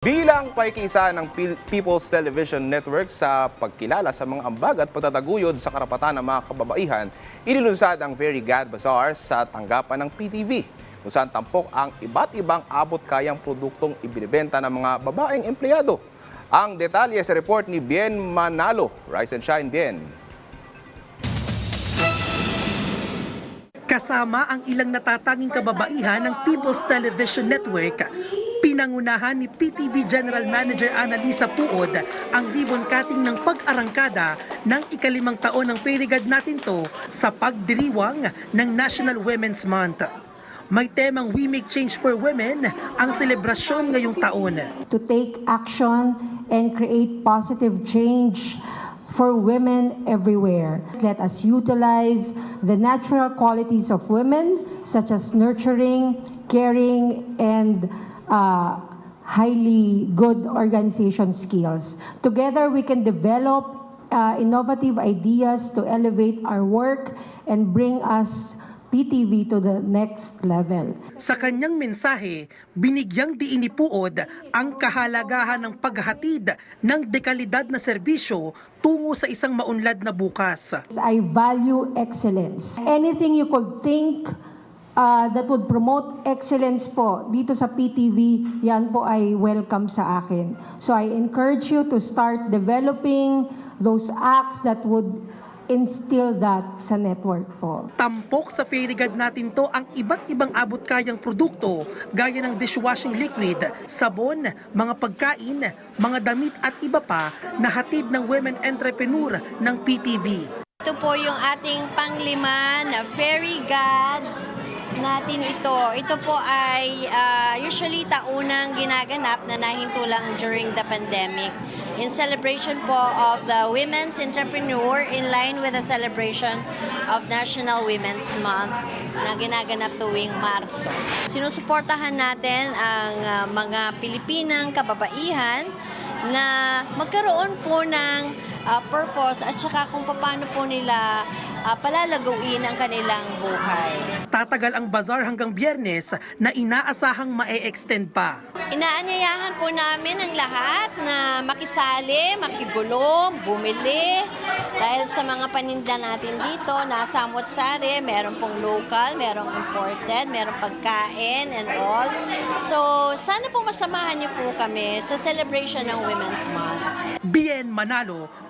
Bilang paikisa ng People's Television Network sa pagkilala sa mga ambag at pagtataguyod sa karapatan ng mga kababaihan, inilunsad ang Very God Bazaar sa tanggapan ng PTV, kung saan tampok ang iba't ibang abot-kayang produktong ibinibenta ng mga babaeng empleyado. Ang detalye sa report ni Bien Manalo. Rise and shine, Bien. Kasama ang ilang natatanging kababaihan ng People's Television Network, pinangunahan ni PTV General Manager Annalisa Puod ang ribbon cutting ng pag-arangkada ng ikalimang taon ng Ferigad natin to sa pagdiriwang ng National Women's Month. May temang We Make Change for Women ang selebrasyon ngayong taon. to take action and create positive change for women everywhere. Let us utilize the natural qualities of women, such as nurturing, caring, and uh, highly good organization skills. Together, we can develop uh, innovative ideas to elevate our work and bring us PTV to the next level. Sa kanyang mensahe, binigyang diin ni Puod ang kahalagahan ng paghatid ng dekalidad na serbisyo tungo sa isang maunlad na bukas. I value excellence. Anything you could think uh, that would promote excellence po dito sa PTV, yan po ay welcome sa akin. So I encourage you to start developing those acts that would instill that sa network po. Tampok sa Ferigad natin to ang iba't ibang abot-kayang produkto gaya ng dishwashing liquid, sabon, mga pagkain, mga damit at iba pa na hatid ng women entrepreneur ng PTV. Ito po yung ating panglima na fairy god natin ito. Ito po ay ah, usually taunang ginaganap na nahinto lang during the pandemic in celebration po of the Women's Entrepreneur in line with the celebration of National Women's Month na ginaganap tuwing Marso. Sinusuportahan natin ang ah, mga Pilipinang kababaihan na magkaroon po ng ah, purpose at saka kung paano po nila ah, palalagawin ang kanilang buhay. Tatagal ang bazaar hanggang biyernes na inaasahang mae-extend pa. Inaanyayahan po namin ang lahat na makisali, makigulong, bumili. Dahil sa mga paninda natin dito, nasa Amot-Sari, meron pong local, merong imported, merong pagkain and all. So, sana po masamahan niyo po kami sa celebration ng Women's Month. Bien Manalo